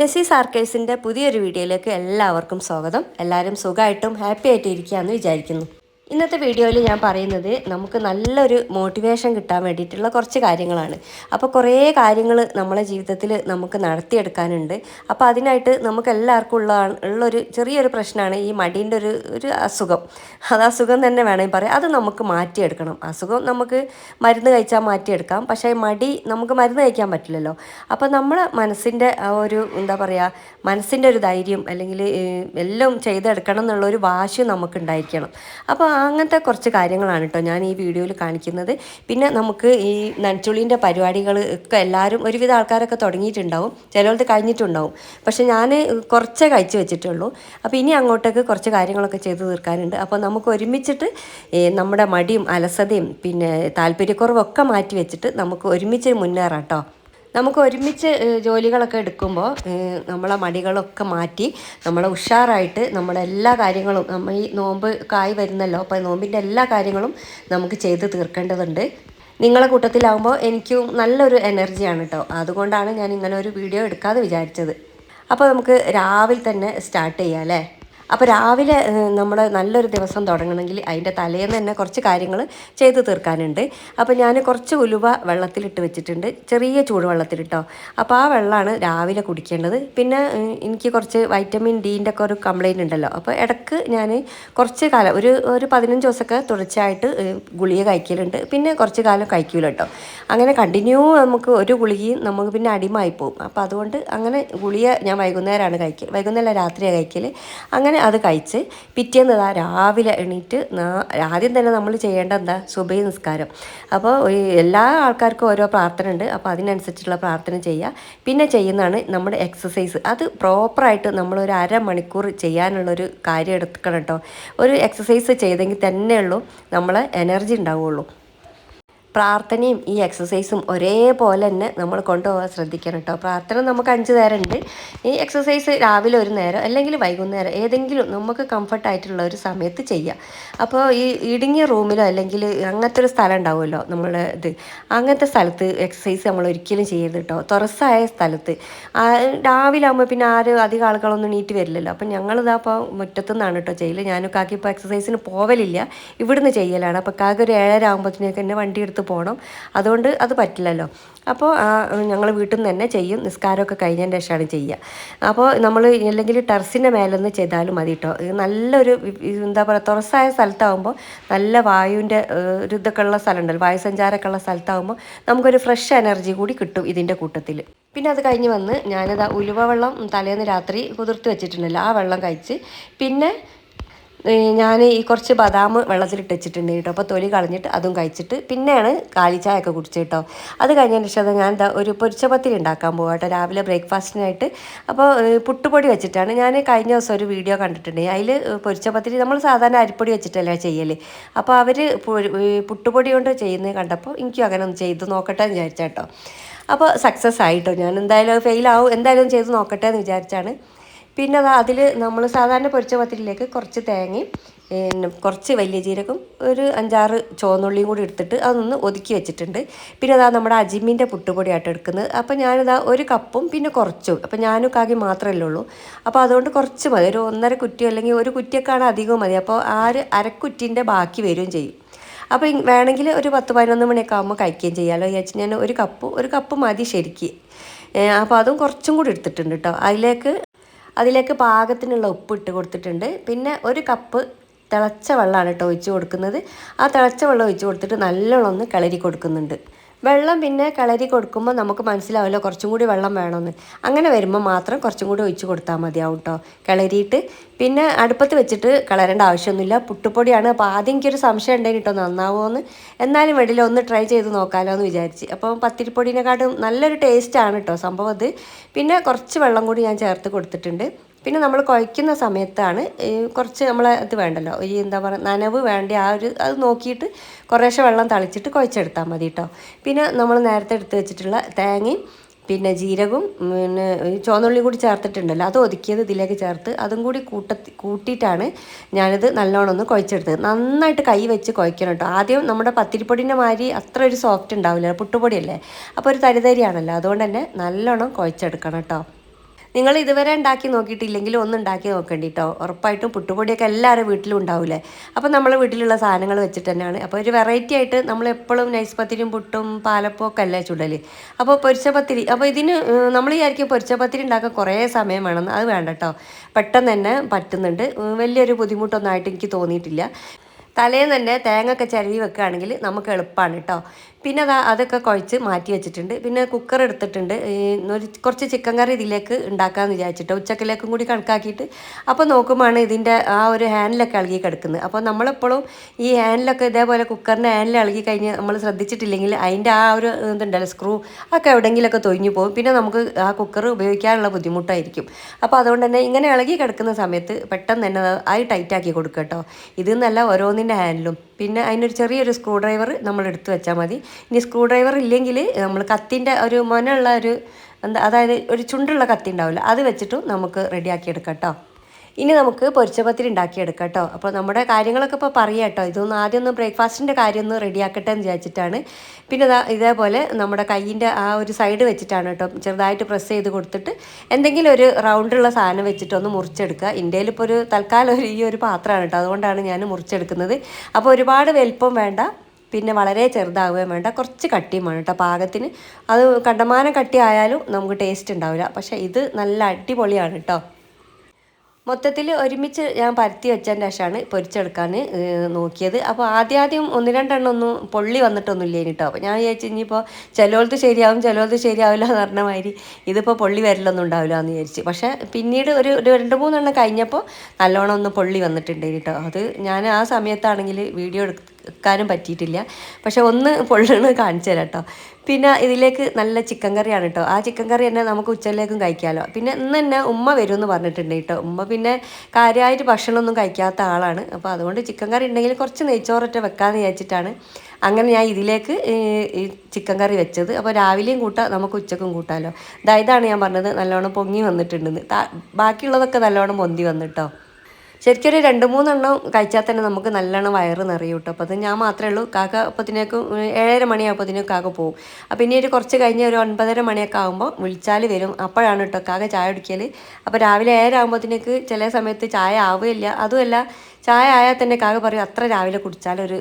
നസീസ് ആർക്കേഴ്സിന്റെ പുതിയൊരു വീഡിയോയിലേക്ക് എല്ലാവർക്കും സ്വാഗതം. എല്ലാവരും സുഖമായിട്ടും ഹാപ്പി ആയിട്ട് ഇരിക്കുകയെന്ന് വിചാരിക്കുന്നു. ഇന്നത്തെ വീഡിയോയിൽ ഞാൻ പറയുന്നത് നമുക്ക് നല്ലൊരു മോട്ടിവേഷൻ കിട്ടാൻ വേണ്ടിയിട്ടുള്ള കുറച്ച് കാര്യങ്ങളാണ്. അപ്പോൾ കുറേ കാര്യങ്ങൾ നമ്മളെ ജീവിതത്തിൽ നമുക്ക് നടത്തിയെടുക്കാനുണ്ട്. അപ്പോൾ അതിനായിട്ട് നമുക്ക് എല്ലാവർക്കും ഉള്ള ഉള്ളൊരു ചെറിയൊരു പ്രശ്നമാണ് ഈ മടീന്റെ ഒരു ഒരു അസുഖം. അത് അസുഖം തന്നെ വേണമെങ്കിൽ പറയാം. അത് നമുക്ക് മാറ്റിയെടുക്കണം. അസുഖം നമുക്ക് മരുന്ന് കഴിച്ചാൽ മാറ്റിയെടുക്കാം. പക്ഷേ മടി നമുക്ക് മരുന്ന് കഴിക്കാൻ പറ്റില്ലല്ലോ. അപ്പോൾ നമ്മളെ മനസ്സിന്റെ ആ ഒരു എന്താ പറയുക മനസ്സിന്റെ ഒരു ധൈര്യം അല്ലെങ്കിൽ എല്ലാം ചെയ്തെടുക്കണം എന്നുള്ളൊരു വാശി നമുക്കുണ്ടായിരിക്കണം. അപ്പോൾ അങ്ങനത്തെ കുറച്ച് കാര്യങ്ങളാണ് കേട്ടോ ഞാൻ ഈ വീഡിയോയിൽ കാണിക്കുന്നത്. പിന്നെ നമുക്ക് ഈ നനച്ചുള്ളിന്റെ പരിപാടികൾ ഒക്കെ എല്ലാവരും ഒരുവിധ ആൾക്കാരൊക്കെ തുടങ്ങിയിട്ടുണ്ടാവും. ചിലർക്ക് കഴിഞ്ഞിട്ടുണ്ടാവും. പക്ഷേ ഞാൻ കുറച്ചേ കഴിച്ചു വെച്ചിട്ടുള്ളൂ. അപ്പോൾ ഇനി അങ്ങോട്ടേക്ക് കുറച്ച് കാര്യങ്ങളൊക്കെ ചെയ്ത് തീർക്കാനുണ്ട്. അപ്പോൾ നമുക്ക് ഒരുമിച്ചിട്ട് നമ്മുടെ മടിയും അലസതയും പിന്നെ താല്പര്യക്കുറവൊക്കെ മാറ്റി വെച്ചിട്ട് നമുക്ക് ഒരുമിച്ച് മുന്നേറാം കേട്ടോ നമുക്ക് ഒരുമിച്ച് ജോലികളൊക്കെ എടുക്കുമ്പോൾ നമ്മളെ മടികളൊക്കെ മാറ്റി നമ്മളെ ഉഷാറായിട്ട് നമ്മളെല്ലാ കാര്യങ്ങളും നമ്മൾ ഈ നോമ്പ് കായി വരുന്നല്ലോ അപ്പോൾ നോമ്പിന്റെ എല്ലാ കാര്യങ്ങളും നമുക്ക് ചെയ്ത് തീർക്കേണ്ടതുണ്ട്. നിങ്ങളെ കൂട്ടത്തിലാവുമ്പോൾ എനിക്കും നല്ലൊരു എനർജിയാണ് കേട്ടോ അതുകൊണ്ടാണ് ഞാൻ ഇങ്ങനെ ഒരു വീഡിയോ എടുക്കാതെ വിചാരിച്ചത്. അപ്പോൾ നമുക്ക് രാവിലെ തന്നെ സ്റ്റാർട്ട് ചെയ്യാം അല്ലേ? അപ്പോൾ രാവിലെ നമ്മൾ നല്ലൊരു ദിവസം തുടങ്ങണമെങ്കിൽ അതിന്റെ തലേന്ന് തന്നെ കുറച്ച് കാര്യങ്ങൾ ചെയ്ത് തീർക്കാനുണ്ട്. അപ്പോൾ ഞാൻ കുറച്ച് ഉലുവ വെള്ളത്തിലിട്ട് വെച്ചിട്ടുണ്ട്. ചെറിയ ചൂടുവെള്ളത്തിലിട്ടോ. അപ്പോൾ ആ വെള്ളമാണ് രാവിലെ കുടിക്കേണ്ടത്. പിന്നെ എനിക്ക് കുറച്ച് വൈറ്റമിൻ ഡീന്റെ ഒക്കെ ഒരു കംപ്ലൈന്റ് ഉണ്ടല്ലോ. അപ്പോൾ ഇടയ്ക്ക് ഞാൻ കുറച്ച് കാലം ഒരു ഒരു പതിനഞ്ച് ദിവസമൊക്കെ തുടർച്ചയായിട്ട് ഗുളിക കഴിക്കലുണ്ട്. പിന്നെ കുറച്ച് കാലം കഴിക്കൂല കേട്ടോ. അങ്ങനെ കണ്ടിന്യൂ നമുക്ക് ഒരു ഗുളികയും നമുക്ക് പിന്നെ അടിമായി പോകും. അപ്പോൾ അതുകൊണ്ട് അങ്ങനെ ഗുളിക ഞാൻ വൈകുന്നേരമാണ് കഴിക്കൽ വൈകുന്നേരം രാത്രിയാണ് കഴിക്കൽ അങ്ങനെ അത് കഴിച്ച് പിറ്റേന്ന് ഇതാ രാവിലെ എണീറ്റ് ആദ്യം തന്നെ നമ്മൾ ചെയ്യേണ്ട എന്താ? സുബൈ നിസ്കാരം. അപ്പോൾ എല്ലാ ആൾക്കാർക്കും ഓരോ പ്രാർത്ഥന ഉണ്ട്. അപ്പോൾ അതിനനുസരിച്ചുള്ള പ്രാർത്ഥന ചെയ്യുക പിന്നെ ചെയ്യുന്നതാണ് നമ്മുടെ എക്സസൈസ് അത് പ്രോപ്പറായിട്ട് നമ്മളൊരു അരമണിക്കൂർ ചെയ്യാനുള്ളൊരു കാര്യം എടുക്കണം കേട്ടോ ഒരു എക്സസൈസ് ചെയ്തെങ്കിൽ തന്നെയുള്ളൂ നമ്മളെ എനർജി ഉണ്ടാവുള്ളൂ. പ്രാർത്ഥനയും ഈ എക്സസൈസും ഒരേപോലെ തന്നെ നമ്മൾ കൊണ്ടുപോകാൻ ശ്രദ്ധിക്കണം കേട്ടോ. പ്രാർത്ഥന നമുക്ക് അഞ്ച് നേരം ഉണ്ട് ഈ എക്സസൈസ് രാവിലെ ഒരു നേരം അല്ലെങ്കിൽ വൈകുന്നേരം ഏതെങ്കിലും നമുക്ക് കംഫർട്ടായിട്ടുള്ള ഒരു സമയത്ത് ചെയ്യാം. അപ്പോൾ ഈ ഇടുങ്ങിയ റൂമിലോ അല്ലെങ്കിൽ അങ്ങനത്തെ ഒരു സ്ഥലം ഉണ്ടാവുമല്ലോ നമ്മുടെ ഇത്. അങ്ങനത്തെ സ്ഥലത്ത് എക്സസൈസ് നമ്മൾ ഒരിക്കലും ചെയ്യരുത് കേട്ടോ. തുറസ്സായ സ്ഥലത്ത്. രാവിലെ ആകുമ്പോൾ പിന്നെ ആരും അധികം ആളുകളൊന്നും നീറ്റ് വരില്ലല്ലോ. അപ്പം ഞങ്ങളിതാ അപ്പോൾ മുറ്റത്തു നിന്നാണ് കേട്ടോ ചെയ്യൽ ഞാനും കാക്കി ഇപ്പോൾ എക്സസൈസിന് പോവലില്ല. ഇവിടുന്ന് ചെയ്യലാണ്. അപ്പോൾ കാക്കൊരു ഏഴര ആകുമ്പോഴത്തേക്ക് തന്നെ വണ്ടി എടുത്ത് പോകണം അതുകൊണ്ട് അത് പറ്റില്ലല്ലോ. അപ്പോൾ ഞങ്ങൾ വീട്ടിൽ നിന്ന് തന്നെ ചെയ്യും. നിസ്കാരമൊക്കെ കഴിഞ്ഞതിന് ശേഷമാണ് ചെയ്യുക അപ്പോൾ നമ്മൾ അല്ലെങ്കിൽ ടെറസിന്റെ മേലൊന്ന് ചെയ്താലും മതി കേട്ടോ നല്ലൊരു എന്താ പറയുക തുറസായ സ്ഥലത്താകുമ്പോൾ നല്ല വായുവിന്റെ ഒരു ഇതൊക്കെ ഉള്ള സ്ഥലമുണ്ടല്ലോ വായുസഞ്ചാരമൊക്കെ ഉള്ള സ്ഥലത്താകുമ്പോൾ നമുക്കൊരു ഫ്രഷ് എനർജി കൂടി കിട്ടും ഇതിന്റെ കൂട്ടത്തിൽ പിന്നെ അത് കഴിഞ്ഞ് വന്ന് ഞാനിതാ ഉലുവ വെള്ളം തലേന്ന് രാത്രി കുതിർത്ത് വെച്ചിട്ടുണ്ടല്ലോ. ആ വെള്ളം കഴിച്ച് പിന്നെ ഞാൻ ഈ കുറച്ച് ബദാം വെള്ളത്തിലിട്ട് വെച്ചിട്ടുണ്ട് കേട്ടോ. അപ്പോൾ തൊലി കളഞ്ഞിട്ട് അതും കഴിച്ചിട്ട് പിന്നെയാണ് കാലിച്ചായ ഒക്കെ കുടിച്ചത് കേട്ടോ. അത് കഴിഞ്ഞതിന് ശേഷം ഞാൻ എന്താ ഒരു പൊരിച്ചപത്തിരി ഉണ്ടാക്കാൻ പോകാം കേട്ടോ. രാവിലെ ബ്രേക്ക്ഫാസ്റ്റിനായിട്ട് അപ്പോൾ പുട്ടുപൊടി വെച്ചിട്ടാണ്. ഞാൻ കഴിഞ്ഞ ദിവസം ഒരു വീഡിയോ കണ്ടിട്ടുണ്ട്. അതിൽ പൊരിച്ചപത്തിരി നമ്മൾ സാധാരണ അരിപ്പൊടി വെച്ചിട്ടല്ലേ ചെയ്യൽ അപ്പോൾ അവർ പുട്ടുപൊടി കൊണ്ട് ചെയ്യുന്നത് കണ്ടപ്പോൾ എനിക്കും അങ്ങനെ ഒന്ന് ചെയ്ത് നോക്കട്ടെ എന്ന് വിചാരിച്ചാട്ടോ അപ്പോൾ സക്സസ് ആയിട്ടോ ഞാൻ എന്തായാലും ഫെയിലാവും എന്തായാലും ചെയ്ത് നോക്കട്ടെ എന്ന് വിചാരിച്ചാണ്. പിന്നെ അത് അതിൽ നമ്മൾ സാധാരണ പൊരിച്ച പത്തിരിയിലേക്ക് കുറച്ച് തേങ്ങയും പിന്നെ കുറച്ച് വലിയ ജീരകം ഒരു അഞ്ചാറ് ചുവന്നുള്ളിയും കൂടി എടുത്തിട്ട് അതൊന്ന് ഒതുക്കി വെച്ചിട്ടുണ്ട്. പിന്നെ അതാ നമ്മുടെ അജിമിന്റെ പുട്ടുപൊടിയായിട്ട് എടുക്കുന്നത്. അപ്പോൾ ഞാനിതാ ഒരു കപ്പും പിന്നെ കുറച്ചും. അപ്പോൾ ഞാനും കാക്കി മാത്രമല്ലേ ഉള്ളൂ. അപ്പോൾ അതുകൊണ്ട് കുറച്ച് മതി. ഒരു ഒന്നര കുറ്റി അല്ലെങ്കിൽ ഒരു കുറ്റിയൊക്കെയാണ് അധികവും മതി. അപ്പോൾ ആ ഒരു അരക്കുറ്റിന്റെ ബാക്കി വരികയും ചെയ്യും. അപ്പോൾ വേണമെങ്കിൽ ഒരു പത്ത് പതിനൊന്ന് മണിയൊക്കെ ആകുമ്പോൾ കഴിക്കുകയും ചെയ്യാമല്ലോ വിചാരിച്ച് ഞാൻ ഒരു കപ്പ് ഒരു കപ്പ് മതി ശരിക്ക്. അപ്പോൾ അതും കുറച്ചും കൂടി എടുത്തിട്ടുണ്ട് കേട്ടോ അതിലേക്ക് അതിലേക്ക് പാകത്തിനുള്ള ഉപ്പ് ഇട്ട് കൊടുത്തിട്ടുണ്ട്. പിന്നെ ഒരു കപ്പ് തിളച്ച വെള്ളമാണ് കേട്ടോ ഒഴിച്ച് കൊടുക്കുന്നത്. ആ തിളച്ച വെള്ളം ഒഴിച്ച് കൊടുത്തിട്ട് നല്ലോണം ഒന്ന് കിളരി കൊടുക്കുന്നുണ്ട്. വെള്ളം പിന്നെ കളരി കൊടുക്കുമ്പോൾ നമുക്ക് മനസ്സിലാവില്ല കുറച്ചും കൂടി വെള്ളം വേണമെന്ന് അങ്ങനെ വരുമ്പോൾ മാത്രം കുറച്ചും കൂടി ഒഴിച്ച് കൊടുത്താൽ മതിയാവും കേട്ടോ കിളരിയിട്ട് പിന്നെ അടുപ്പത്ത് വെച്ചിട്ട് കളരേണ്ട ആവശ്യമൊന്നുമില്ല. പുട്ടുപൊടിയാണ്. അപ്പോൾ ആദ്യം എനിക്കൊരു സംശയം ഉണ്ടെങ്കിൽ കേട്ടോ നന്നാവുമോയെന്ന് എന്നാലും വെളിയിൽ ഒന്ന് ട്രൈ ചെയ്ത് നോക്കാമല്ലോ എന്ന് വിചാരിച്ച്. അപ്പോൾ പത്തിരിപ്പൊടിനെക്കാട്ടും നല്ലൊരു ടേസ്റ്റാണ് കേട്ടോ സംഭവം അത്. പിന്നെ കുറച്ച് വെള്ളം കൂടി ഞാൻ ചേർത്ത് കൊടുത്തിട്ടുണ്ട്. പിന്നെ നമ്മൾ കുഴയ്ക്കുന്ന സമയത്താണ് കുറച്ച് നമ്മളെ ഇത് വേണ്ടല്ലോ ഈ എന്താ പറയുക നനവ് വേണ്ട ആ ഒരു അത് നോക്കിയിട്ട് കുറേശ്ശെ വെള്ളം തളിച്ചിട്ട് കുഴച്ചെടുത്താൽ മതി കേട്ടോ പിന്നെ നമ്മൾ നേരത്തെ എടുത്ത് വെച്ചിട്ടുള്ള തേങ്ങയും പിന്നെ ജീരകവും പിന്നെ ചുവന്നുള്ളി കൂടി ചേർത്തിട്ടുണ്ടല്ലോ അത് ഒതുക്കിയത് ഇതിലേക്ക് ചേർത്ത് അതും കൂടി കൂട്ടത്തി കൂട്ടിയിട്ടാണ് ഞാനിത് നല്ലോണം ഒന്ന് കുഴച്ചെടുത്തത്. നന്നായിട്ട് കൈ വെച്ച് കുഴക്കണം കേട്ടോ ആദ്യം നമ്മുടെ പത്തിരിപ്പൊടിന്റെ മാതിരി അത്ര ഒരു സോഫ്റ്റ് ഉണ്ടാവില്ല പുട്ടുപൊടിയല്ലേ? അപ്പോൾ ഒരു തരിതരിയാണല്ലോ അതുകൊണ്ട് തന്നെ നല്ലോണം കുഴച്ചെടുക്കണം കേട്ടോ നിങ്ങൾ ഇതുവരെ ഉണ്ടാക്കി നോക്കിയിട്ടില്ലെങ്കിൽ ഒന്ന് ഉണ്ടാക്കി നോക്കേണ്ടി കേട്ടോ ഉറപ്പായിട്ടും പുട്ടുപൊടിയൊക്കെ എല്ലാവരും വീട്ടിലും ഉണ്ടാവില്ലേ അപ്പോൾ നമ്മൾ വീട്ടിലുള്ള സാധനങ്ങൾ വെച്ചിട്ട് തന്നെയാണ്. അപ്പോൾ ഒരു വെറൈറ്റി ആയിട്ട് നമ്മൾ എപ്പോഴും നൈസ് പത്തിരിയും പുട്ടും അല്ലേ ചുടൽ അപ്പോൾ പൊരിച്ച പത്തിരി അപ്പോൾ ഇതിന് നമ്മൾ വിചാരിക്കും പൊരിച്ച പത്തിരി ഉണ്ടാക്കാൻ കുറേ സമയം വേണമെന്ന് അത് വേണ്ട കേട്ടോ പെട്ടെന്ന് തന്നെ പറ്റുന്നുണ്ട്. വലിയൊരു ബുദ്ധിമുട്ടൊന്നും ആയിട്ട് എനിക്ക് തോന്നിയിട്ടില്ല. തലേന്ന് തന്നെ തേങ്ങ ഒക്കെ ചിരവി വെക്കുകയാണെങ്കിൽ നമുക്ക് എളുപ്പമാണ് കേട്ടോ പിന്നെ അതാ അതൊക്കെ കുഴച്ച് മാറ്റി വെച്ചിട്ടുണ്ട്. പിന്നെ കുക്കർ എടുത്തിട്ടുണ്ട്. ഒരു കുറച്ച് ചിക്കൻ കറി ഇതിലേക്ക് ഉണ്ടാക്കാമെന്ന് വിചാരിച്ചിട്ട് ഉച്ചക്കിലേക്കും കൂടി കണക്കാക്കിയിട്ട് അപ്പോൾ നോക്കുമ്പോൾ ഇതിന്റെ ആ ഒരു ഹാൻഡിലൊക്കെ ഇളകി കിടക്കുന്നത്. അപ്പോൾ നമ്മളെപ്പോഴും ഈ ഹാൻഡിലൊക്കെ ഇതേപോലെ കുക്കറിന്റെ ഹാൻഡിൽ ഇളകി കഴിഞ്ഞ് നമ്മൾ ശ്രദ്ധിച്ചിട്ടില്ലെങ്കിൽ അതിന്റെ ആ ഒരു ഇതുണ്ടല്ലോ സ്ക്രൂ ഒക്കെ എവിടെയെങ്കിലുമൊക്കെ തൊഴിഞ്ഞു പോകും. പിന്നെ നമുക്ക് ആ കുക്കർ ഉപയോഗിക്കാനുള്ള ബുദ്ധിമുട്ടായിരിക്കും. അപ്പോൾ അതുകൊണ്ട് തന്നെ ഇങ്ങനെ ഇളകി കിടക്കുന്ന സമയത്ത് പെട്ടെന്ന് തന്നെ അത് ടൈറ്റാക്കി കൊടുക്കുക കേട്ടോ. ഇത് എന്നല്ല ഓരോന്നിന്റെ ഹാൻഡിലും പിന്നെ അതിനൊരു ചെറിയൊരു സ്ക്രൂ ഡ്രൈവർ നമ്മൾ എടുത്തു വെച്ചാൽ മതി. ഇനി സ്ക്രൂ ഡ്രൈവർ ഇല്ലെങ്കിൽ നമ്മൾ കത്തിന്റെ ഒരു മൊനുള്ള ഒരു എന്താ അതായത് ഒരു ചുണ്ടുള്ള കത്തി ഉണ്ടാവില്ല. അത് വെച്ചിട്ടും നമുക്ക് റെഡിയാക്കി എടുക്കാം കേട്ടോ. ഇനി നമുക്ക് പൊരിച്ചപത്തിരി ഉണ്ടാക്കിയെടുക്കാം കേട്ടോ. അപ്പോൾ നമ്മുടെ കാര്യങ്ങളൊക്കെ ഇപ്പോൾ പറയാം കേട്ടോ. ഇതൊന്ന് ആദ്യം ഒന്ന് ബ്രേക്ക്ഫാസ്റ്റിന്റെ കാര്യം ഒന്ന് റെഡിയാക്കട്ടെ എന്ന് വിചാരിച്ചിട്ടാണ്. പിന്നെ ഇതേപോലെ നമ്മുടെ കയ്യിന്റെ ആ ഒരു സൈഡ് വെച്ചിട്ടാണ് കേട്ടോ. ചെറുതായിട്ട് പ്രസ് ചെയ്ത് കൊടുത്തിട്ട് എന്തെങ്കിലും ഒരു റൗണ്ടുള്ള സാധനം വെച്ചിട്ട് ഒന്ന് മുറിച്ചെടുക്കുക. ഇന്ത്യയിൽ ഇപ്പോൾ ഒരു തൽക്കാലം ഒരു ഈ ഒരു പാത്രമാണ് കേട്ടോ. അതുകൊണ്ടാണ് ഞാൻ മുറിച്ചെടുക്കുന്നത്. അപ്പോൾ ഒരുപാട് വലിപ്പം വേണ്ട. പിന്നെ വളരെ ചെറുതാവുകയും വേണ്ട. കുറച്ച് കട്ടിയും വേണം കേട്ടോ പാകത്തിന്. അത് കണ്ടമാനം കട്ടിയായാലും നമുക്ക് ടേസ്റ്റ് ഉണ്ടാവില്ല. പക്ഷേ ഇത് നല്ല അടിപൊളിയാണ് കേട്ടോ. മൊത്തത്തിൽ ഒരുമിച്ച് ഞാൻ പരത്തി വെച്ചതിന്റെ ശേഷമാണ് പൊരിച്ചെടുക്കാൻ നോക്കിയത്. അപ്പോൾ ആദ്യം ആദ്യം ഒന്ന് രണ്ടെണ്ണം ഒന്നും പൊള്ളി വന്നിട്ടൊന്നുമില്ല കേട്ടോ. അപ്പോൾ ഞാൻ വിചാരിച്ചു ഇനിയിപ്പോൾ ചിലവർക്ക് ശരിയാവും ചിലവർക്ക് ശരിയാവില്ല എന്ന് പറഞ്ഞ മാതിരി ഇതിപ്പോൾ പൊള്ളി വരലൊന്നും ഉണ്ടാവില്ല എന്ന് വിചാരിച്ച്. പക്ഷേ പിന്നീട് ഒരു രണ്ട് മൂന്നെണ്ണം കഴിഞ്ഞപ്പോൾ നല്ലോണം ഒന്ന് പൊള്ളി വന്നിട്ടുണ്ട് കേട്ടോ. അത് ഞാൻ ആ സമയത്താണെങ്കിൽ വീഡിയോ എടുക്കാനും പറ്റിയിട്ടില്ല. പക്ഷെ ഒന്ന് പൊള്ളണ് കാണിച്ചു തരാം കേട്ടോ പിന്നെ ഇതിലേക്ക് നല്ല ചിക്കൻ കറിയാണ് കേട്ടോ ആ ചിക്കൻ കറി തന്നെ നമുക്ക് ഉച്ചയിലേക്കും കഴിക്കാമല്ലോ പിന്നെ ഇന്ന് തന്നെ ഉമ്മ വരും എന്ന് പറഞ്ഞിട്ടുണ്ട് കേട്ടോ ഉമ്മ പിന്നെ കാര്യമായിട്ട് ഭക്ഷണമൊന്നും കഴിക്കാത്ത ആളാണ്. അപ്പോൾ അതുകൊണ്ട് ചിക്കൻ കറി ഉണ്ടെങ്കിൽ കുറച്ച് നെയ്ച്ചോറൊറ്റ വെക്കാമെന്ന് വിചാരിച്ചിട്ടാണ് അങ്ങനെ ഞാൻ ഇതിലേക്ക് ഈ ചിക്കൻ കറി വെച്ചത്. അപ്പോൾ രാവിലെയും കൂട്ടാം നമുക്ക് ഉച്ചക്കും കൂട്ടാമല്ലോ ഇതായതാണ് ഞാൻ പറഞ്ഞത് നല്ലോണം പൊങ്ങി വന്നിട്ടുണ്ടെന്ന്. ബാക്കിയുള്ളതൊക്കെ നല്ലോണം പൊന്തി വന്നിട്ടോ ശരിക്കും ഒരു രണ്ട് മൂന്നെണ്ണം കഴിച്ചാൽ തന്നെ നമുക്ക് നല്ലോണം വയറ് നിറയും കേട്ടോ അപ്പോൾ അത് ഞാൻ മാത്രമേ ഉള്ളൂ. കാക്ക അപ്പത്തിനേക്കും ഏഴര മണിയാകുമ്പോഴത്തേനും കാക്ക പോകും അപ്പോൾ ഇനി ഒരു കുറച്ച് കഴിഞ്ഞ് ഒരു ഒൻപതര മണിയൊക്കെ ആകുമ്പോൾ വിളിച്ചാൽ വരും. അപ്പോഴാണ് കേട്ടോ കാക്ക ചായ കുടിക്കൽ അപ്പോൾ രാവിലെ ഏഴര ആകുമ്പോഴത്തേക്ക് ചില സമയത്ത് ചായ ആവുകയില്ല. അതുമല്ല ചായ ആയാൽ തന്നെ കാക്ക പറയും അത്ര രാവിലെ കുടിച്ചാലൊരു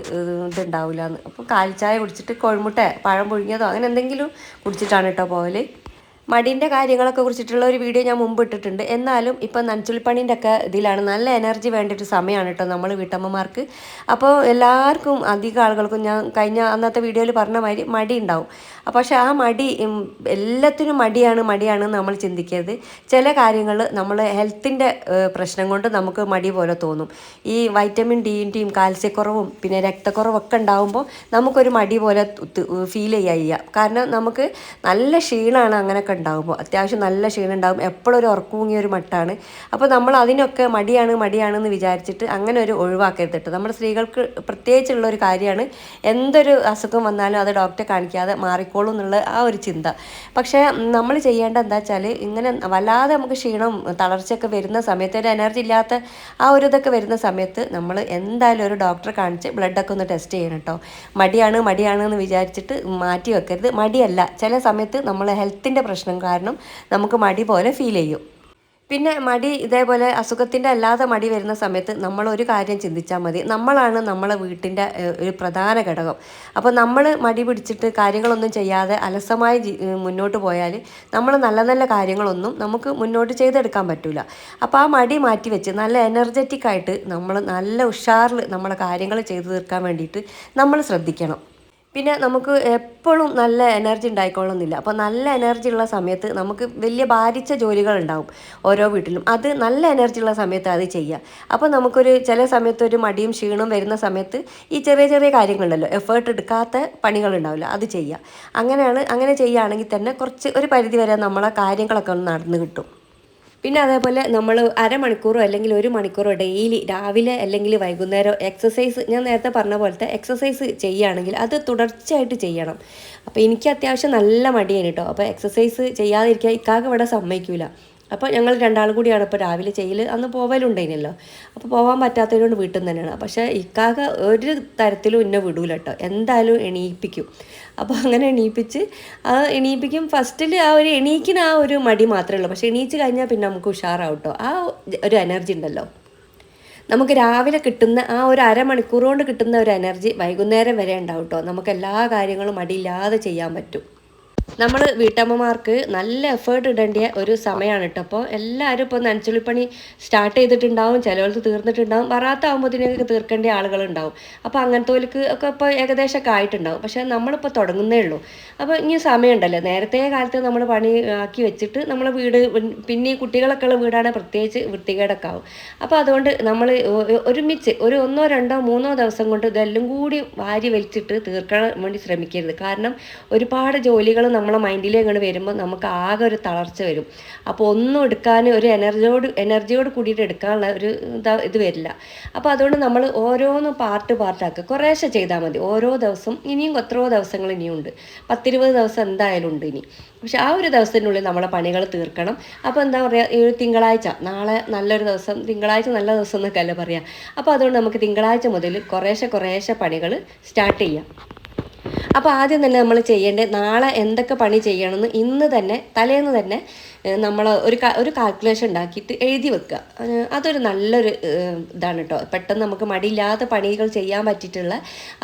ഇതുണ്ടാവില്ല എന്ന് അപ്പോൾ കാൽ ചായ കുടിച്ചിട്ട് കോഴിമുട്ട പഴം പുഴുങ്ങിയതോ അങ്ങനെ എന്തെങ്കിലും കുടിച്ചിട്ടാണ് കേട്ടോ പോകൽ മടിന്റെ കാര്യങ്ങളൊക്കെ കുറിച്ചിട്ടുള്ള ഒരു വീഡിയോ ഞാൻ മുമ്പ് ഇട്ടിട്ടുണ്ട്. എന്നാലും ഇപ്പം നനച്ചുള്ളിപ്പണീന്റെ ഒക്കെ ഇതിലാണ്. നല്ല എനർജി വേണ്ട ഒരു സമയമാണ് കേട്ടോ നമ്മൾ വീട്ടമ്മമാർക്ക്. അപ്പോൾ എല്ലാവർക്കും അധികം ആളുകൾക്കും ഞാൻ കഴിഞ്ഞ അന്നത്തെ വീഡിയോയിൽ പറഞ്ഞ മാതിരി മടി ഉണ്ടാവും. പക്ഷേ ആ മടി എല്ലാത്തിനും മടിയാണ് മടിയാണ് നമ്മൾ ചിന്തിക്കരുത്. ചില കാര്യങ്ങൾ നമ്മൾ ഹെൽത്തിന്റെ പ്രശ്നം കൊണ്ട് നമുക്ക് മടി പോലെ തോന്നും. ഈ വൈറ്റമിൻ ഡിന്റെയും കാൽസ്യക്കുറവും പിന്നെ രക്തക്കുറവൊക്കെ ഉണ്ടാകുമ്പോൾ നമുക്കൊരു മടി പോലെ ഫീൽ ചെയ്യുക കാരണം നമുക്ക് നല്ല ക്ഷീണമാണ് അങ്ങനെയൊക്കെ ഉണ്ടാകുമ്പോൾ അത്യാവശ്യം നല്ല ക്ഷീണം ഉണ്ടാകും എപ്പോഴും ഒരു ഉറക്കുങ്ങിയ ഒരു മട്ടാണ്. അപ്പോൾ നമ്മൾ അതിനൊക്കെ മടിയാണ് മടിയാണെന്ന് വിചാരിച്ചിട്ട് അങ്ങനെ ഒരു ഒഴിവാക്കരുത് കേട്ടോ നമ്മുടെ സ്ത്രീകൾക്ക് പ്രത്യേകിച്ചുള്ള ഒരു കാര്യമാണ് എന്തൊരു അസുഖം വന്നാലും അത് ഡോക്ടറെ കാണിക്കാതെ മാറിക്കോളും എന്നുള്ള ആ ഒരു ചിന്ത. പക്ഷേ നമ്മൾ ചെയ്യേണ്ട എന്താ വെച്ചാൽ ഇങ്ങനെ വല്ലാതെ നമുക്ക് ക്ഷീണം തളർച്ചയൊക്കെ വരുന്ന സമയത്ത് ഒരു എനർജി ഇല്ലാത്ത ആ ഒരു ഇതൊക്കെ വരുന്ന സമയത്ത് നമ്മൾ എന്തായാലും ഒരു ഡോക്ടറെ കാണിച്ച് ബ്ലഡൊക്കെ ഒന്ന് ടെസ്റ്റ് ചെയ്യണം കേട്ടോ മടിയാണ് മടിയാണ് എന്ന് വിചാരിച്ചിട്ട് മാറ്റി വെക്കരുത്. മടിയല്ല. ചില സമയത്ത് നമ്മൾ ഹെൽത്തിന്റെ പ്രശ്നം കാരണം നമുക്ക് മടി പോലെ ഫീൽ ചെയ്യും. പിന്നെ മടി ഇതേപോലെ അസുഖത്തിന്റെ അല്ലാതെ മടി വരുന്ന സമയത്ത് നമ്മൾ ഒരു കാര്യം ചിന്തിച്ചാൽ മതി. നമ്മളാണ് നമ്മളെ വീട്ടിന്റെ ഒരു പ്രധാന ഘടകം. അപ്പോൾ നമ്മൾ മടി പിടിച്ചിട്ട് കാര്യങ്ങളൊന്നും ചെയ്യാതെ അലസമായി മുന്നോട്ട് പോയാൽ നമ്മൾ നല്ല നല്ല കാര്യങ്ങളൊന്നും നമുക്ക് മുന്നോട്ട് ചെയ്തെടുക്കാൻ പറ്റില്ല അപ്പോൾ ആ മടി മാറ്റി വെച്ച് നല്ല എനർജറ്റിക് ആയിട്ട് നമ്മൾ നല്ല ഉഷാറിൽ നമ്മളെ കാര്യങ്ങൾ ചെയ്തു തീർക്കാൻ വേണ്ടിയിട്ട് നമ്മൾ ശ്രദ്ധിക്കണം. പിന്നെ നമുക്ക് എപ്പോഴും നല്ല എനർജി ഉണ്ടായിക്കൊള്ളുന്നില്ല അപ്പോൾ നല്ല എനർജി ഉള്ള സമയത്ത് നമുക്ക് വലിയ ഭാരിച്ച ജോലികൾ ഉണ്ടാവും ഓരോ വീട്ടിലും. അത് നല്ല എനർജി ഉള്ള സമയത്ത് അത് ചെയ്യുക അപ്പോൾ നമുക്കൊരു ചില സമയത്ത് ഒരു മടിയും ക്ഷീണവും വരുന്ന സമയത്ത് ഈ ചെറിയ ചെറിയ കാര്യങ്ങളുണ്ടല്ലോ. എഫേർട്ട് എടുക്കാത്ത പണികൾ ഉണ്ടാവില്ല. അത് ചെയ്യുക അങ്ങനെയാണ് അങ്ങനെ ചെയ്യുകയാണെങ്കിൽ തന്നെ കുറച്ച് ഒരു പരിധി വരെ നമ്മളെ കാര്യങ്ങളൊക്കെ ഒന്ന് നടന്നു കിട്ടും. പിന്നെ അതേപോലെ നമ്മൾ അരമണിക്കൂറോ അല്ലെങ്കിൽ ഒരു മണിക്കൂറോ ഡെയിലി രാവിലെ അല്ലെങ്കിൽ വൈകുന്നേരം എക്സസൈസ് ഞാൻ നേരത്തെ പറഞ്ഞ പോലത്തെ എക്സസൈസ് ചെയ്യുകയാണെങ്കിൽ അത് തുടർച്ചയായിട്ട് ചെയ്യണം. അപ്പോൾ എനിക്ക് അത്യാവശ്യം നല്ല മടിയാണ് കേട്ടോ. അപ്പോൾ എക്സസൈസ് ചെയ്യാതിരിക്കാൻ ഇക്കാക്ക് ഇവിടെ സമ്മതിക്കില്ല അപ്പോൾ ഞങ്ങൾ രണ്ടാളും കൂടിയാണ് ഇപ്പോൾ രാവിലെ ചെയ്യൽ. അന്ന് പോവലുണ്ടായിരുന്നല്ലോ അപ്പോൾ പോകാൻ പറ്റാത്തതുകൊണ്ട് വീട്ടിൽ നിന്ന് തന്നെയാണ് പക്ഷേ ഇക്കാക ഒരു തരത്തിലും എന്നെ വിടൂല കേട്ടോ. എന്തായാലും എണീപ്പിക്കും. അപ്പോൾ അങ്ങനെ എണീപ്പിച്ച് ആ എണീപ്പിക്കും. ഫസ്റ്റിൽ ആ ഒരു എണീക്കിന് ആ ഒരു മടി മാത്രമേ ഉള്ളൂ. പക്ഷേ എണീച്ച് കഴിഞ്ഞാൽ പിന്നെ നമുക്ക് ഉഷാറാവും കേട്ടോ ആ ഒരു എനർജി ഉണ്ടല്ലോ. നമുക്ക് രാവിലെ കിട്ടുന്ന ആ ഒരു അരമണിക്കൂർ കൊണ്ട് കിട്ടുന്ന ഒരു എനർജി വൈകുന്നേരം വരെ ഉണ്ടാവും കേട്ടോ നമുക്ക് എല്ലാ കാര്യങ്ങളും മടിയില്ലാതെ ചെയ്യാൻ പറ്റും. നമ്മൾ വീട്ടമ്മമാർക്ക് നല്ല എഫേർട്ട് ഇടേണ്ട ഒരു സമയമാണ് കേട്ടോ അപ്പോൾ എല്ലാവരും ഇപ്പോൾ നനച്ചുള്ളിപ്പണി സ്റ്റാർട്ട് ചെയ്തിട്ടുണ്ടാവും ചിലവർക്ക് തീർന്നിട്ടുണ്ടാവും വറാത്ത ആകുമ്പോഴത്തേക്ക് തീർക്കേണ്ട ആളുകളുണ്ടാവും. അപ്പോൾ അങ്ങനത്തെ ഒക്കെ ഇപ്പോൾ ഏകദേശമൊക്കെ ആയിട്ടുണ്ടാവും. പക്ഷേ നമ്മളിപ്പോൾ തുടങ്ങുന്നേ ഉള്ളൂ. അപ്പോൾ ഇനി സമയമുണ്ടല്ലോ. നേരത്തെ കാലത്ത് നമ്മൾ പണി ആക്കി വെച്ചിട്ട് നമ്മൾ വീട് പിന്നെ കുട്ടികളൊക്കെ ഉള്ള വീടാണെങ്കിൽ പ്രത്യേകിച്ച് വൃത്തികേടൊക്കെ ആവും. അപ്പോൾ അതുകൊണ്ട് നമ്മൾ ഒരുമിച്ച് ഒരു ഒന്നോ രണ്ടോ മൂന്നോ ദിവസം കൊണ്ട് ഇതെല്ലാം കൂടി വാരി വലിച്ചിട്ട് തീർക്കാൻ വേണ്ടി ശ്രമിക്കരുത്. കാരണം ഒരുപാട് ജോലികൾ നമ്മളെ മൈൻഡിലേക്ക് വരുമ്പോൾ നമുക്ക് ആകെ ഒരു തളർച്ച വരും. അപ്പോൾ ഒന്നും എടുക്കാൻ ഒരു എനർജിയോട് എനർജിയോട് കൂടിയിട്ട് എടുക്കാനുള്ള ഒരു ഇതാ ഇത് വരില്ല. അപ്പോൾ അതുകൊണ്ട് നമ്മൾ ഓരോന്ന് പാർട്ട് പാർട്ടാക്കുക കുറേശ്ശെ ചെയ്താൽ മതി. ഓരോ ദിവസം ഇനിയും എത്രയോ ദിവസങ്ങൾ ഇനിയുണ്ട് പത്തിരുപത് ദിവസം എന്തായാലും ഉണ്ട് ഇനി. പക്ഷെ ആ ഒരു ദിവസത്തിനുള്ളിൽ നമ്മളെ പണികൾ തീർക്കണം. അപ്പോൾ എന്താ പറയുക ഒരു തിങ്കളാഴ്ച നാളെ നല്ലൊരു ദിവസം തിങ്കളാഴ്ച നല്ല ദിവസം എന്നൊക്കെ അല്ലേ പറയാം. അപ്പോൾ അതുകൊണ്ട് നമുക്ക് തിങ്കളാഴ്ച മുതൽ കുറേശ്ശെ കുറേശ്ശെ പണികൾ സ്റ്റാർട്ട് ചെയ്യാം. അപ്പോൾ ആദ്യം തന്നെ നമ്മൾ ചെയ്യേണ്ടത് നാളെ എന്തൊക്കെ പണി ചെയ്യണമെന്ന് ഇന്ന് തന്നെ തലേന്ന് തന്നെ നമ്മൾ ഒരു ഒരു കാൽക്കുലേഷൻ ഉണ്ടാക്കിയിട്ട് എഴുതി വെക്കുക. അതൊരു നല്ലൊരു ഇതാണ് കേട്ടോ പെട്ടെന്ന് നമുക്ക് മടിയില്ലാത്ത പണികൾ ചെയ്യാൻ പറ്റിയിട്ടുള്ള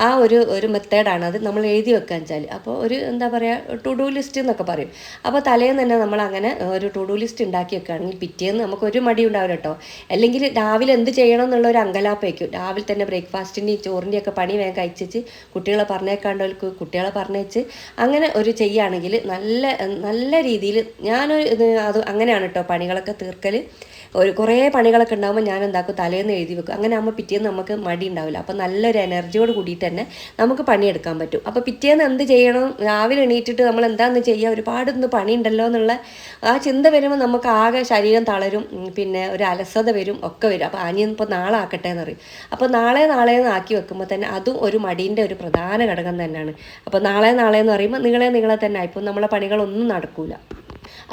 ആ ഒരു ഒരു മെത്തേഡാണ് അത് നമ്മൾ എഴുതി വെക്കുക വെച്ചാൽ അപ്പോൾ ഒരു എന്താ പറയുക ടു ഡു ലിസ്റ്റ് എന്നൊക്കെ പറയും. അപ്പോൾ തലേന്ന് തന്നെ നമ്മൾ അങ്ങനെ ഒരു ടു ഡു ലിസ്റ്റ് ഉണ്ടാക്കി വെക്കുകയാണെങ്കിൽ പിറ്റേന്ന് നമുക്ക് ഒരു മടി ഉണ്ടാവില്ല കേട്ടോ അല്ലെങ്കിൽ രാവിലെ എന്ത് ചെയ്യണം എന്നുള്ള ഒരു അങ്കലാപ്പ് വയ്ക്കും രാവിലെ തന്നെ ബ്രേക്ക്ഫാസ്റ്റിന്റെയും ചോറിന്റെയും ഒക്കെ പണി വേഗം കഴിച്ചിട്ട് കുട്ടികളെ പറഞ്ഞേക്കാണ്ടവർക്ക് കുട്ടികളെ പറഞ്ഞേച്ച് അങ്ങനെ ഒരു ചെയ്യുകയാണെങ്കിൽ നല്ല നല്ല രീതിയിൽ ഞാനൊരു അത് അങ്ങനെയാണ് കേട്ടോ പണികളൊക്കെ തീർക്കൽ ഒരു കുറേ പണികളൊക്കെ ഉണ്ടാകുമ്പോൾ ഞാൻ എന്താക്കും തലേന്ന് എഴുതി വെക്കും. അങ്ങനെ ആകുമ്പോൾ പിറ്റേന്ന് നമുക്ക് മടി ഉണ്ടാവില്ല. അപ്പോൾ നല്ലൊരു എനർജിയോട് കൂടിയിട്ട് തന്നെ നമുക്ക് പണിയെടുക്കാൻ പറ്റും. അപ്പോൾ പിറ്റേന്ന് എന്ത് ചെയ്യണം? രാവിലെ എണീറ്റിട്ട് നമ്മൾ എന്താണെന്ന് ചെയ്യുക ഒരുപാട് ഇന്ന് പണിയുണ്ടല്ലോ എന്നുള്ള ആ ചിന്ത വരുമ്പോൾ നമുക്ക് ആകെ ശരീരം തളരും. പിന്നെ ഒരു അലസത വരും ഒക്കെ വരും. അപ്പോൾ അനിയൻ ഇപ്പോൾ നാളെ ആക്കട്ടെ എന്ന് പറയും. അപ്പോൾ നാളെ നാളെ എന്ന് ആക്കി വെക്കുമ്പോൾ തന്നെ അതും ഒരു മടീന്റെ ഒരു പ്രധാന ഘടകം തന്നെയാണ്. അപ്പോൾ നാളെ നാളെ എന്ന് പറയുമ്പോൾ നിങ്ങളെ നിങ്ങളെ തന്നെ ആയിപ്പോൾ നമ്മളെ പണികളൊന്നും നടക്കൂല.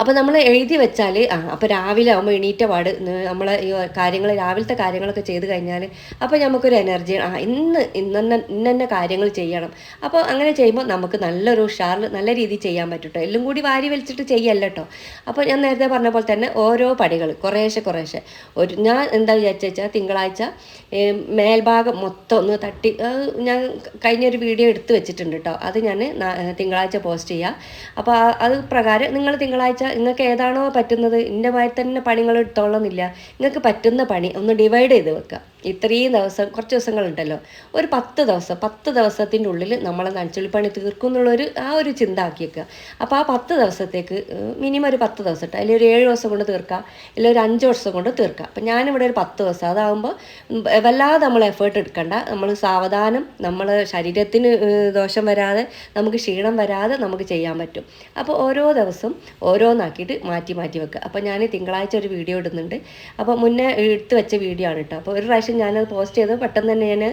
അപ്പോൾ നമ്മൾ എഴുതി വെച്ചാൽ ആ അപ്പോൾ രാവിലെ ആകുമ്പോൾ എണീറ്റ പാട് നമ്മൾ ഈ കാര്യങ്ങൾ രാവിലത്തെ കാര്യങ്ങളൊക്കെ ചെയ്ത് കഴിഞ്ഞാൽ അപ്പോൾ നമുക്കൊരു എനർജി ആ ഇന്ന് ഇന്നെ ഇന്നെ കാര്യങ്ങൾ ചെയ്യണം. അപ്പോൾ അങ്ങനെ ചെയ്യുമ്പോൾ നമുക്ക് നല്ലൊരു ഉഷാറിൽ നല്ല രീതിയിൽ ചെയ്യാൻ പറ്റും എല്ലാം കൂടി വാരി വലിച്ചിട്ട് ചെയ്യല്ല കേട്ടോ അപ്പോൾ ഞാൻ നേരത്തെ പറഞ്ഞ പോലെ തന്നെ ഓരോ പടികൾ കുറേശ്ശെ കുറേശ്ശെ. ഒരു ഞാൻ എന്താ വിചാരിച്ചു വെച്ചാൽ തിങ്കളാഴ്ച മേൽഭാഗം മൊത്തം ഒന്ന് തട്ടി ഞാൻ കഴിഞ്ഞൊരു വീഡിയോ എടുത്ത് വെച്ചിട്ടുണ്ട് കേട്ടോ അത് ഞാൻ തിങ്കളാഴ്ച പോസ്റ്റ് ചെയ്യാം. അപ്പോൾ അത് പ്രകാരം നിങ്ങൾ തിങ്കളാഴ്ച നിങ്ങൾക്ക് ഏതാണോ പറ്റുന്നത് എന്റെ മാതിരി തന്നെ പണികൾ എടുത്തോളന്നില്ല. നിങ്ങൾക്ക് പറ്റുന്ന പണി ഒന്ന് ഡിവൈഡ് ചെയ്ത് വെക്കുക ഇത്രയും ദിവസം കുറച്ച് ദിവസങ്ങളുണ്ടല്ലോ. ഒരു പത്ത് ദിവസം പത്ത് ദിവസത്തിന്റെ ഉള്ളിൽ നമ്മളെ നനച്ചുള്ളിപ്പണി തീർക്കും എന്നുള്ളൊരു ആ ഒരു ചിന്ത ആക്കി വെക്കുക അപ്പോൾ ആ പത്ത് ദിവസത്തേക്ക് മിനിമം ഒരു പത്ത് ദിവസം ഇട്ട് അല്ലെങ്കിൽ ഒരു ഏഴ് ദിവസം കൊണ്ട് തീർക്കാം അല്ലെങ്കിൽ ഒരു അഞ്ച് ദിവസം കൊണ്ട് തീർക്കാം. അപ്പം ഞാനിവിടെ ഒരു പത്ത് ദിവസം അതാകുമ്പോൾ വല്ലാതെ നമ്മൾ എഫേർട്ട് എടുക്കണ്ട. നമ്മൾ സാവധാനം നമ്മൾ ശരീരത്തിന് ദോഷം വരാതെ നമുക്ക് ക്ഷീണം വരാതെ നമുക്ക് ചെയ്യാൻ പറ്റും. അപ്പോൾ ഓരോ ദിവസം ഓരോന്നാക്കിയിട്ട് മാറ്റി മാറ്റി വെക്കുക. അപ്പോൾ ഞാൻ തിങ്കളാഴ്ച ഒരു വീഡിയോ ഇടുന്നുണ്ട്. അപ്പോൾ മുന്നേ എടുത്ത് വെച്ച വീഡിയോ ആണ് കേട്ടോ അപ്പോൾ ഒരു പ്രാവശ്യം ഞാനത് പോസ്റ്റ് ചെയ്ത് പെട്ടെന്ന് തന്നെ ഞാൻ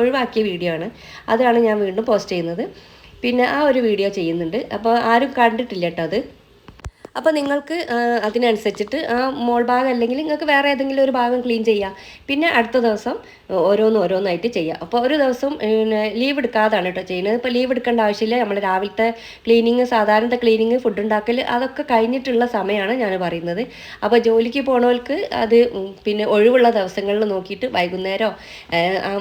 ഒഴിവാക്കിയ വീഡിയോ ആണ്. അതാണ് ഞാൻ വീണ്ടും പോസ്റ്റ് ചെയ്യുന്നത്. പിന്നെ ആ ഒരു വീഡിയോ ചെയ്യുന്നുണ്ട്. അപ്പോൾ ആരും കണ്ടിട്ടില്ല കേട്ടോ അത്. അപ്പോൾ നിങ്ങൾക്ക് അതിനനുസരിച്ചിട്ട് ആ മോൾ ഭാഗം അല്ലെങ്കിൽ നിങ്ങൾക്ക് വേറെ ഏതെങ്കിലും ഒരു ഭാഗം ക്ലീൻ ചെയ്യാം. പിന്നെ അടുത്ത ദിവസം ഓരോന്ന് ഓരോന്നായിട്ട് ചെയ്യാം. അപ്പോൾ ഒരു ദിവസം ലീവ് എടുക്കാതാണ് കേട്ടോ ചെയ്യുന്നത്. ഇപ്പോൾ ലീവ് എടുക്കേണ്ട ആവശ്യമില്ല. നമ്മൾ രാവിലത്തെ ക്ലീനിങ് സാധാരണത്തെ ക്ലീനിങ് ഫുഡ് ഉണ്ടാക്കൽ അതൊക്കെ കഴിഞ്ഞിട്ടുള്ള സമയമാണ് ഞാൻ പറയുന്നത്. അപ്പോൾ ജോലിക്ക് പോണവർക്ക് അത് പിന്നെ ഒഴിവുള്ള ദിവസങ്ങളിൽ നോക്കിയിട്ട് വൈകുന്നേരമോ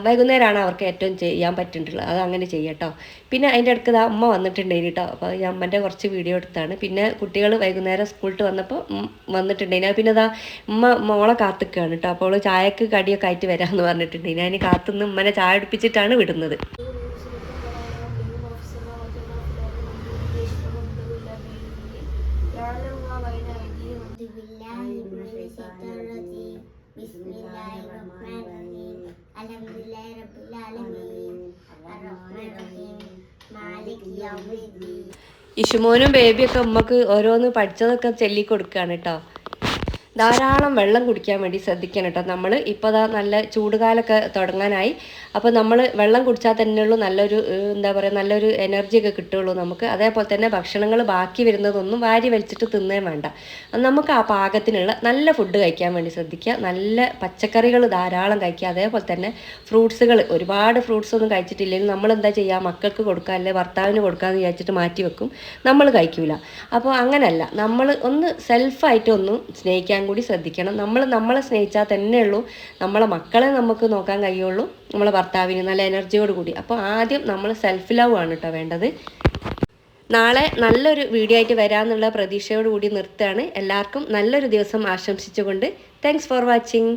വൈകുന്നേരമാണ് അവർക്ക് ഏറ്റവും ചെയ്യാൻ പറ്റുന്നുള്ളത് അത് അങ്ങനെ ചെയ്യട്ടോ പിന്നെ അതിന്റെ അടുത്ത് അമ്മ വന്നിട്ടുണ്ടായിരുന്നു കേട്ടോ അപ്പോൾ ഈ അമ്മന്റെ കുറച്ച് വീഡിയോ എടുത്താണ്. പിന്നെ കുട്ടികൾ വൈകുന്നേരം സ്കൂളിൽ വന്നപ്പോൾ വന്നിട്ടുണ്ടായിരുന്നു പിന്നെ അതാ ഉമ്മ മോളെ കാത്തുക്കാണ് കേട്ടോ അപ്പോൾ ചായക്ക് കടിയൊക്കെ ആയിട്ട് വരാമെന്ന് പറഞ്ഞിട്ടുണ്ട് ഞാൻ കാത്തുനിന്ന് ഉമ്മനെ ചായ അടുപ്പിച്ചിട്ടാണ് വിടുന്നത്. ഇഷുമോനും ബേബിയൊക്കെ ഉമ്മക്ക് ഓരോന്ന് പഠിച്ചതൊക്കെ ചൊല്ലി കൊടുക്കുകയാണ് കേട്ടോ ധാരാളം വെള്ളം കുടിക്കാൻ വേണ്ടി ശ്രദ്ധിക്കണം കേട്ടോ. നമ്മൾ ഇപ്പോൾ നല്ല ചൂടുകാലമൊക്കെ തുടങ്ങാനായി. അപ്പോൾ നമ്മൾ വെള്ളം കുടിച്ചാൽ തന്നെയുള്ളൂ നല്ലൊരു എന്താ പറയുക നല്ലൊരു എനർജി ഒക്കെ കിട്ടുള്ളൂ നമുക്ക്. അതേപോലെ തന്നെ ഭക്ഷണങ്ങൾ ബാക്കി വരുന്നതൊന്നും വാരി വലിച്ചിട്ട് തിന്നേ വേണ്ട. നമുക്ക് ആ പാകത്തിനുള്ള നല്ല ഫുഡ് കഴിക്കാൻ വേണ്ടി ശ്രദ്ധിക്കുക. നല്ല പച്ചക്കറികൾ ധാരാളം കഴിക്കുക. അതേപോലെ തന്നെ ഫ്രൂട്ട്സുകൾ ഒരുപാട് ഫ്രൂട്ട്സ് ഒന്നും കഴിച്ചിട്ടില്ലെങ്കിൽ നമ്മൾ എന്താ ചെയ്യുക? മക്കൾക്ക് കൊടുക്കുക അല്ലെ ഭർത്താവിന് കൊടുക്കാമെന്ന് വിചാരിച്ചിട്ട് മാറ്റി വെക്കും. നമ്മൾ കഴിക്കൂല. അപ്പോൾ അങ്ങനല്ല. നമ്മൾ ഒന്ന് സെൽഫായിട്ട് ഒന്ന് സ്നേഹിക്കാൻ കൂടി ശ്രദ്ധിക്കണം. നമ്മൾ നമ്മളെ സ്നേഹിച്ചാൽ തന്നെ ഉള്ളൂ. നമ്മളെ മക്കളെ നമുക്ക് നോക്കാൻ കഴിയുള്ളൂ. നമ്മളെ ഭർത്താവിന് നല്ല എനർജിയോട് കൂടി. അപ്പോൾ ആദ്യം നമ്മൾ സെൽഫ് ലവ് ആണ് കേട്ടോ വേണ്ടത്. നാളെ നല്ലൊരു വീഡിയോ ആയിട്ട് വരാമെന്നുള്ള പ്രതീക്ഷയോടുകൂടി നിർത്തുകയാണ്. എല്ലാവർക്കും നല്ലൊരു ദിവസം ആശംസിച്ചുകൊണ്ട് താങ്ക്സ് ഫോർ വാച്ചിങ്